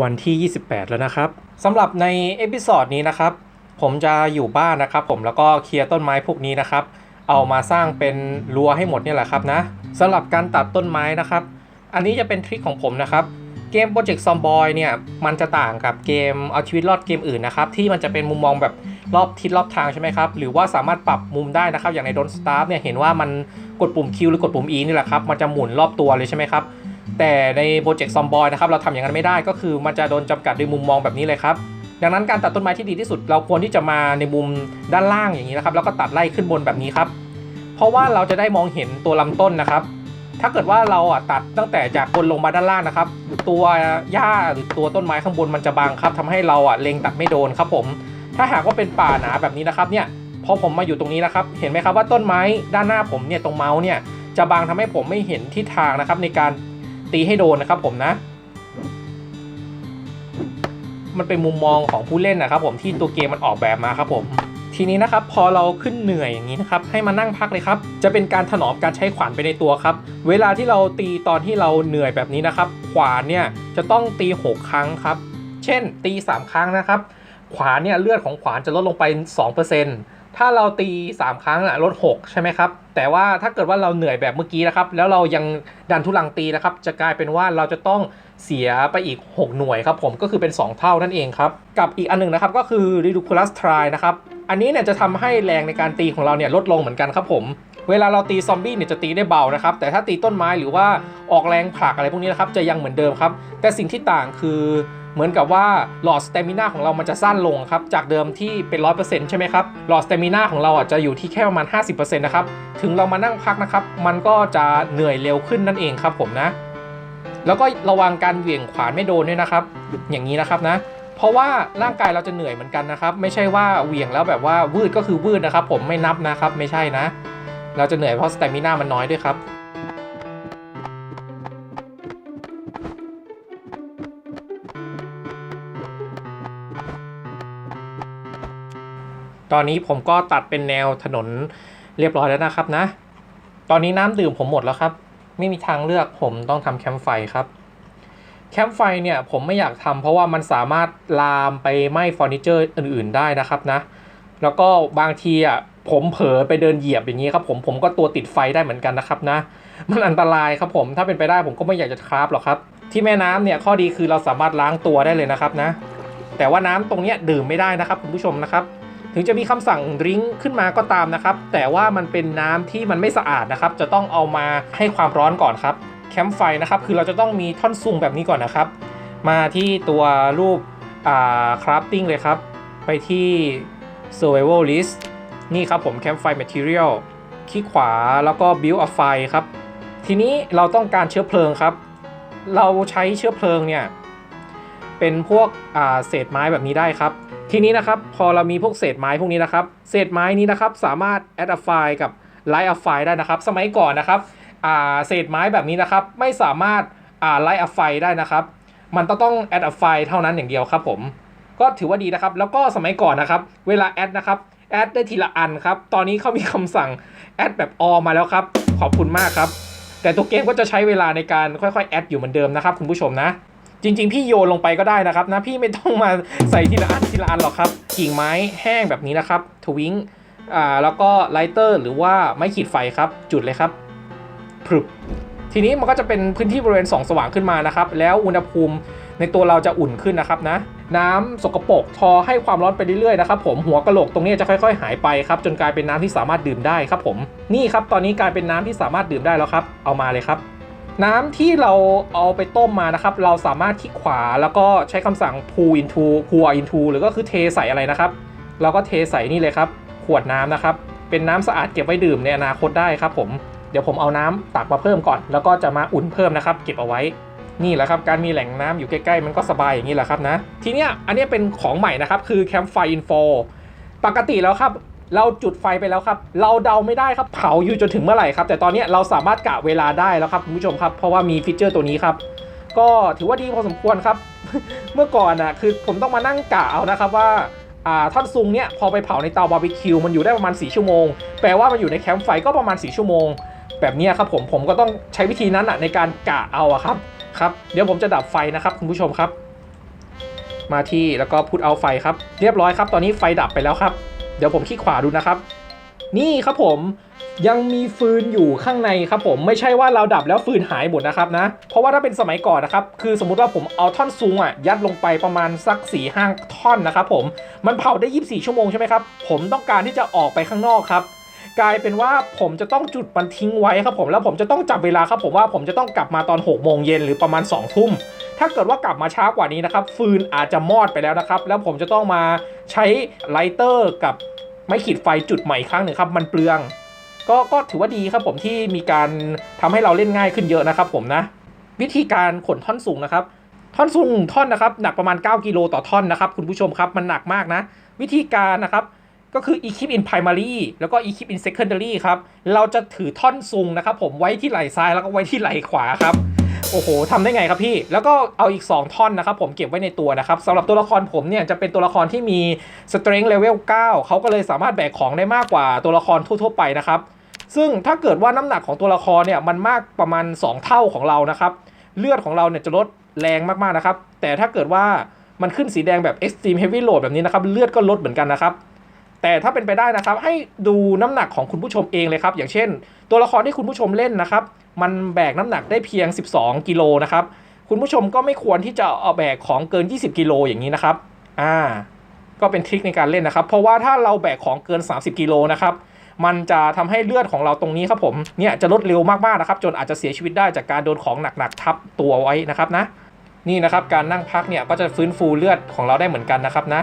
วันที่ 28 แล้วนะครับสำหรับในเอพิซอดนี้นะครับ ผมจะอยู่บ้านนะครับ ผมแล้วก็เคลียร์ต้นไม้พวกนี้นะครับ เอามาสร้างเป็นรั้วให้หมดเนี่ยแหละครับนะสำหรับการตัดต้นไม้นะครับ อันนี้จะเป็นทริคของผมนะครับเกม Project Zomboy เนี่ยมันจะต่างกับเกมเอาชีวิตรอดเกมอื่นนะครับ ที่มันจะเป็นมุมมองแบบรอบทิศรอบทางใช่ไหมครับ หรือว่าสามารถปรับมุมได้นะครับ อย่างใน Don't Starve เนี่ยเห็นว่ามันกดปุ่ม Q หรือกดปุ่ม E นี่แหละครับ มันจะหมุนรอบตัวเลยใช่ไหมครับ แต่ในโปรเจกต์ซอมบอยนะครับเราทำอย่างนั้นไม่ได้ก็คือมันจะโดนจำกัดด้วยมุมมองแบบนี้เลยครับดังนั้นการตัดต้นไม้ที่ดีที่สุด เราควรที่จะมาในมุมด้านล่างอย่างนี้นะครับ แล้วก็ตัดไล่ขึ้นบนแบบนี้ครับ เพราะว่าเราจะได้มองเห็นตัวลำต้นนะครับ ถ้าเกิดว่าเราอะตัดตั้งแต่จากบนลงมาด้านล่างนะครับ ตัวหญ้าหรือตัวต้นไม้ข้างบนมันจะบังครับทำให้เราอะเล็งตัดไม่โดนครับผม ถ้าหากว่าเป็นป่าหนาแบบนี้นะครับเนี่ยพอผมมาอยู่ตรงนี้นะครับ เห็นไหมครับว่าต้นไม้ด้านหน้าผมเนี่ยตรงเมาส์เนี่ยจะบังทำให้ผมไม่เห็นทิศทางนะครับในการ ตีให้โดนนะครับผมนะ มันเป็นมุมมองของผู้เล่นนะครับ ผมที่ตัวเกมมันออกแบบมาครับผม ทีนี้นะครับพอเราขึ้นเหนื่อยอย่างนี้นะครับให้มานั่งพักเลยครับ จะเป็นการถนอมการใช้ขวานไปในตัวครับ เวลาที่เราตีตอนที่เราเหนื่อยแบบนี้นะครับ ขวานเนี่ยจะต้องตี 6 ครั้งครับ เช่นตี 3 ครั้งนะครับ ขวานเนี่ยเลือดของขวานจะลดลงไป 2% ถ้าเราตี 3 ครั้งอะลด 6 ใช่ไหมครับ แต่ว่าถ้าเกิดว่าเราเหนื่อยแบบเมื่อกี้นะครับ แล้วเรายังดันทุลังตีนะครับ จะกลายเป็นว่าเราจะต้องเสียไปอีก 6 หน่วยครับผมก็คือเป็น 2 เท่านั่นเองครับ กับอีกอันหนึงนะครับก็คือ ridiculous try นะครับ อันนี้เนี่ยจะทำให้แรงในการตีของเราเนี่ยลดลงเหมือนกันครับผมเวลาเราตีซอมบี้เนี่ยจะตีได้เบานะครับ แต่ถ้าตีต้นไม้หรือว่าออกแรงผลักอะไรพวกนี้นะครับจะยังเหมือนเดิมครับ แต่สิ่งที่ต่างคือ เหมือนกับว่าหลอดสเตมินาของเรามันจะสั้นลงครับ จากเดิมที่เป็น 100%ใช่ไหมครับ หลอดสเตมินาของเราอะจะอยู่ที่แค่ประมาณ 50%นะครับ ถึงเรามานั่งพักนะครับ มันก็จะเหนื่อยเร็วขึ้นนั่นเองครับผมนะ แล้วก็ระวังการเหวี่ยงขวานไม่โดนด้วยนะครับ อย่างนี้นะครับนะ เพราะว่าร่างกายเราจะเหนื่อยเหมือนกันนะครับ ไม่ใช่ว่าเหวี่ยงแล้วแบบว่าวืดก็คือวืดนะครับ ผมไม่นับนะครับ ไม่ใช่นะ เราจะเหนื่อยเพราะสเตมินามันน้อยด้วยครับ ตอนนี้ผมก็ตัดเป็นแนวถนนเรียบร้อยแล้วนะครับนะ ตอนนี้น้ำดื่มผมหมดแล้วครับ ไม่มีทางเลือกผมต้องทำแคมป์ไฟครับ แคมป์ไฟเนี่ยผมไม่อยากทำเพราะว่ามันสามารถลามไปไหม้เฟอร์นิเจอร์อื่น ๆได้นะครับนะ แล้วก็บางทีอะผมเผลอไปเดินเหยียบอย่างนี้ครับผมผมก็ตัวติดไฟได้เหมือนกันนะครับนะ มันอันตรายครับผมถ้าเป็นไปได้ผมก็ไม่อยากจะคราฟหรอกครับ ที่แม่น้ำเนี่ยข้อดีคือเราสามารถล้างตัวได้เลยนะครับนะ แต่ว่าน้ำตรงเนี้ยดื่มไม่ได้นะครับคุณผู้ชมนะครับ ถึงจะมีคำสั่งดริ้งขึ้นมาก็ตามนะครับ แต่ว่ามันเป็นน้ำที่มันไม่สะอาดนะครับ จะต้องเอามาให้ความร้อนก่อนครับ แคมป์ไฟนะครับ คือเราจะต้องมีท่อนซุงแบบนี้ก่อนนะครับ มาที่ตัวรูปอ่าคราฟติ้งเลยครับ ไปที่ survival list นี่ครับผม campfire material คลิกขวาแล้วก็ build a fire ครับ ทีนี้เราต้องการเชื้อเพลิงครับ เราใช้เชื้อเพลิงเนี่ย เป็นพวกเศษไม้แบบนี้ได้ครับ ทีนี้นะครับพอเรามีพวกเศษไม้พวกนี้นะครับ เศษไม้นี้นะครับสามารถ add a file กับ light a file ได้นะครับ สมัยก่อนนะครับเศษไม้แบบนี้นะครับ ไม่สามารถ light a file ได้นะครับ มันต้องต้อง add a file เท่านั้นอย่างเดียวครับผมก็ถือว่าดีนะครับ แล้วก็สมัยก่อนนะครับ เวลา add นะครับ add ได้ทีละอันครับ ตอนนี้เขามีคำสั่ง add แบบ all มาแล้วครับ ขอบคุณมากครับ แต่ตัวเกมก็จะใช้เวลาในการค่อยๆ add อยู่เหมือนเดิมนะครับคุณผู้ชมนะ จริง ๆ พี่โยนลงไปก็ได้นะครับนะพี่ไม่ต้องมาใส่ทีละอันทีละอันหรอกครับ กิ่งไม้แห้งแบบนี้นะครับทวิงอ่าแล้วก็ไลเตอร์หรือว่าไม้ขีดไฟครับ จุดเลยครับพรึบทีนี้มันก็จะเป็นพื้นที่บริเวณส่องสว่างขึ้นมานะครับ แล้วอุณหภูมิในตัวเราจะอุ่นขึ้นนะครับนะ น้ำสกปรกทอให้ความร้อนไปเรื่อยๆนะครับผมหัวกะโหลกตรงนี้จะค่อยๆ หายไปครับ จนกลายเป็นน้ำที่สามารถดื่มได้ครับผมนี่ครับตอนนี้กลายเป็นน้ำที่สามารถดื่มได้แล้วครับ เอามาเลยครับ น้ำที่เราเอาไปต้มมานะครับ เราสามารถคลิกขวาแล้วก็ใช้คำสั่ง pour into pour into หรือก็คือเทใส่อะไรนะครับ เราก็เทใส่นี่เลยครับ ขวดน้ำนะครับ เป็นน้ำสะอาดเก็บไว้ดื่มในอนาคตได้ครับผมเดี๋ยวผมเอาน้ำตักมาเพิ่มก่อน แล้วก็จะมาอุ่นเพิ่มนะครับ เก็บเอาไว้ นี่แหละครับ การมีแหล่งน้ำอยู่ใกล้ๆ มันก็สบายอย่างนี้แหละครับนะ ทีเนี้ยอันนี้เป็นของใหม่นะครับ คือ Campfire Info ปกติแล้วครับ เราจุดไฟไปแล้วครับ เราเดาไม่ได้ครับเผาอยู่จนถึงเมื่อไหร่ครับ แต่ตอนนี้เราสามารถกะเวลาได้แล้วครับคุณผู้ชมครับ เพราะว่ามีฟีเจอร์ตัวนี้ครับ ก็ถือว่าดีพอสมควรครับ เมื่อก่อนนะคือผมต้องมานั่งกะเอานะครับว่าอ่าท่อนซุงเนี่ยพอไปเผาในเตาบาร์บีคิวมันอยู่ได้ประมาณ 4 ชั่วโมง แปลว่ามันอยู่ในแคมป์ไฟก็ประมาณ 4 ชั่วโมง แบบนี้ครับผมผมก็ต้องใช้วิธีนั้นอะในการกะเอาอะครับครับเดี๋ยวผมจะดับไฟนะครับคุณผู้ชมครับ มาที่แล้วก็พุทเอาไฟครับ เรียบร้อยครับ ตอนนี้ไฟดับไปแล้วครับ ดี๋ยวผมคลิกขวาดูนะครับ นี่ครับผมยังมีฟืนอยู่ข้างในครับผมไม่ใช่ว่าเราดับแล้วฟืนหายหมดนะครับนะเพราะว่าถ้าเป็นสมัยก่อนนะครับคือสมมุติว่าผมเอาท่อนซุงอะยัดลงไปประมาณสัก4ี่ห้าท่อนนะครับผมมันเผาได้ 24 ชั่วโมงใช่ไหมครับผมต้องการที่จะออกไปข้างนอกครับ กลายเป็นว่าผมจะต้องจุดมันทิ้งไว้ครับผมแล้วผมจะต้องจับเวลาครับผมว่าผมจะต้องกลับมาตอน6กโมงเย็นหรือประมาณ2องทุ่มถ้าเกิดว่ากลับมาช้ากว่านี้นะครับฟืนอาจจะมอดไปแล้วนะครับแล้วผมจะต้องมาใช้ไลเตอร์กับ ไม้ขีดไฟจุดใหม่อีกครั้งหนึ่งครับ มันเปลือง ก็ก็ถือว่าดีครับผมที่มีการทำให้เราเล่นง่ายขึ้นเยอะนะครับผมนะ วิธีการขนท่อนสูงนะครับ ท่อนสูงหนึ่งท่อนนะครับ หนักประมาณ 9 กิโลต่อท่อนนะครับ คุณผู้ชมครับมันหนักมากนะ วิธีการนะครับก็คือ equip in primary แล้วก็ equip in secondary ครับ เราจะถือท่อนซุงนะครับผมไว้ที่ไหล่ซ้ายแล้วก็ไว้ที่ไหล่ขวาครับ โอ้โหทำได้ไงครับพี่ แล้วก็เอาอีก 2 ท่อนนะครับผมเก็บไว้ในตัวนะครับสำหรับตัวละครผมเนี่ยจะเป็นตัวละครที่มี strength level 9เขาก็เลยสามารถแบกของได้มากกว่าตัวละครทั่วๆไปนะครับ ซึ่งถ้าเกิดว่าน้ำหนักของตัวละครเนี่ยมันมากประมาณ 2 เท่าของเรานะครับเลือดของเราเนี่ยจะลดแรงมากๆนะครับ แต่ถ้าเกิดว่ามันขึ้นสีแดงแบบ extreme heavy load แบบนี้นะครับ เลือดก็ลดเหมือนกันนะครับ แต่ถ้าเป็นไปได้นะครับ ให้ดูน้ำหนักของคุณผู้ชมเองเลยครับ อย่างเช่น ตัวละครที่คุณผู้ชมเล่นนะครับ มันแบกน้ำหนักได้เพียง 12 กิโลนะครับ คุณผู้ชมก็ไม่ควรที่จะเอาแบกของเกิน 20 กิโลอย่างนี้นะครับ อ่า ก็เป็นทริคในการเล่นนะครับ เพราะว่าถ้าเราแบกของเกิน 30 กิโลนะครับ มันจะทำให้เลือดของเราตรงนี้ครับผม เนี่ยจะลดเร็วมากๆนะครับ จนอาจจะเสียชีวิตได้จากการโดนของหนักๆทับตัวไว้นะครับนะ นี่นะครับการนั่งพักเนี่ยก็จะฟื้นฟูเลือดของเราได้เหมือนกันนะครับนะ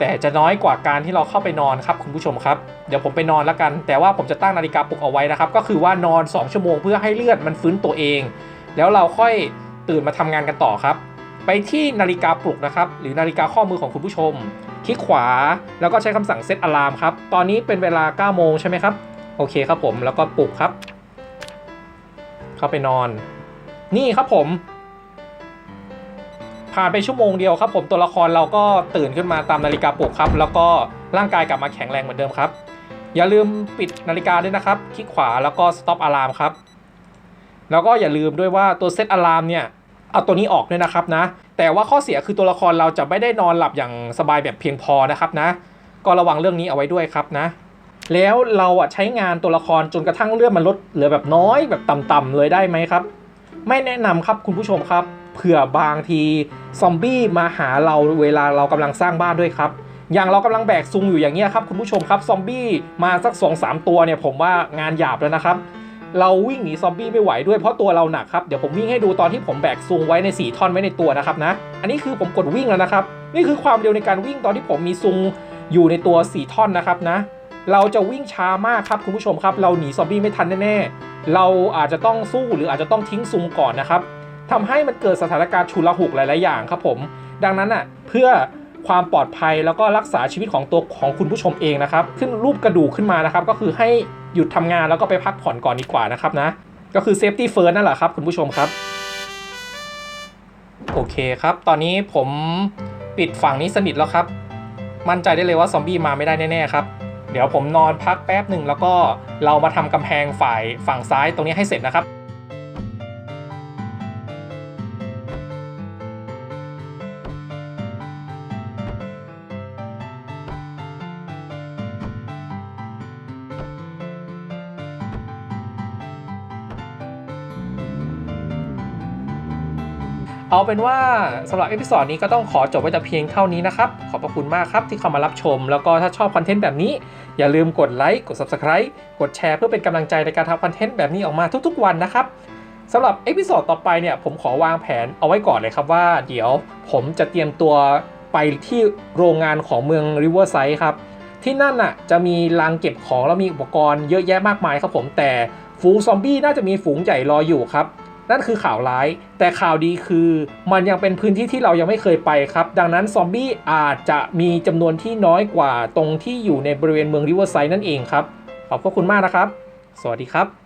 แต่จะน้อยกว่าการที่เราเข้าไปนอนครับคุณผู้ชมครับ เดี๋ยวผมไปนอนแล้วกัน แต่ว่าผมจะตั้งนาฬิกาปลุกเอาไว้นะครับ ก็คือว่านอน 2 ชั่วโมงเพื่อให้เลือดมันฟื้นตัวเอง แล้วเราค่อยตื่นมาทำงานกันต่อครับ ไปที่นาฬิกาปลุกนะครับ หรือนาฬิกาข้อมือของคุณผู้ชม คลิกขวาแล้วก็ใช้คำสั่งเซตอะลามครับ ตอนนี้เป็นเวลา9โมงใช่ไหมครับ โอเคครับผม แล้วก็ปลุกครับ เข้าไปนอน นี่ครับผม ผ่านไปชั่วโมงเดียวครับผมตัวละครเราก็ตื่นขึ้นมาตามนาฬิกาปลุกครับ แล้วก็ร่างกายกลับมาแข็งแรงเหมือนเดิมครับ อย่าลืมปิดนาฬิกาด้วยนะครับ คลิกขวาแล้วก็ stop alarm ครับ แล้วก็อย่าลืมด้วยว่าตัว set alarm เนี่ยเอาตัวนี้ออกด้วยนะครับนะ แต่ว่าข้อเสียคือตัวละครเราจะไม่ได้นอนหลับอย่างสบายแบบเพียงพอนะครับนะ ก็ระวังเรื่องนี้เอาไว้ด้วยครับนะ แล้วเราอะใช้งานตัวละครจนกระทั่งเลือดมันลดเหลือแบบน้อยแบบต่ำๆเลยได้ไหมครับ ไม่แนะนำครับคุณผู้ชมครับ เผื่อบางทีซอมบี้มาหาเราเวลาเรากำลังสร้างบ้านด้วยครับอย่างเรากำลังแบกซุงอยู่อย่างเงี้ยครับคุณผู้ชมครับซอมบี้มาสัก2อสตัวเนี่ยผมว่างานหยาบแล้วนะครับ เราวิ่งหนีซอมบี้ไม่ไหวด้วยเพราะตัวเราหนักครับเดี๋ยวผมวิ่งให้ดูตอนที่ผมแบกซุงไว้ใน 4 ท่อนไว้ในตัวนะครับนะ อันนี้คือผมกดวิ่งแล้วนะครับ นี่คือความเร็วในการวิ่งตอนที่ผมมีซุงอยู่ในตัว 4 ท่อนนะครับนะ เราจะวิ่งช้ามากครับคุณผู้ชมครับ เราหนีซอมบี้ไม่ทันแน่ๆเราอาจจะต้องสู้หรืออาจจะต้องทิ้งซุงก่อนนะครับ ทำให้มันเกิดสถานการณ์ฉุลหุกหลาย ๆ อย่างครับผม ดังนั้นอะเพื่อความปลอดภัยแล้วก็รักษาชีวิตของตัวของคุณผู้ชมเองนะครับ ขึ้นรูปกระดูกขึ้นมานะครับ ก็คือให้หยุดทำงานแล้วก็ไปพักผ่อนก่อนดีกว่านะครับนะ ก็คือ safety first นั่นแหละครับคุณผู้ชมครับ โอเคครับ ตอนนี้ผมปิดฝั่งนี้สนิทแล้วครับ มั่นใจได้เลยว่าซอมบี้มาไม่ได้แน่ ๆ ครับ เดี๋ยวผมนอนพักแป๊บหนึ่งแล้วก็เรามาทำกำแพงฝ่ายฝั่งซ้ายตรงนี้ให้เสร็จนะครับ เอาเป็นว่าสำหรับเอพิ o d ดนี้ก็ต้องขอจบไว้แต่เพียงเท่านี้นะครับ ขอบพระคุณมากครับที่เข้ามารับชม แล้วก็ถ้าชอบคอนเทนต์แบบนี้ อย่าลืมกดไลค์กด Subscribe กดแชร์เพื่อเป็นกำลังใจในการทำคอนเทนต์แบบนี้ออกมาทุกๆวันนะครับสำหรับเอพิ o d ต่อไปเนี่ยผมขอวางแผนเอาไว้ก่อนเลยครับว่า เดี๋ยวผมจะเตรียมตัวไปที่โรงงานของเมือง Riverside ครับที่นั่นน่ะจะมีรังเก็บของแล้วมีอุปกรณ์เยอะแยะมากมายครับผมแต่ฝูงซอมบี้น่าจะมีฝูงใหญ่รออยู่ครับ นั่นคือข่าวร้าย แต่ข่าวดีคือ มันยังเป็นพื้นที่ที่เรายังไม่เคยไปครับ ดังนั้นซอมบี้อาจจะมีจำนวนที่น้อยกว่าตรงที่อยู่ในบริเวณเมืองริเวอร์ไซด์นั่นเองครับ ขอบพระคุณมากนะครับ สวัสดีครับ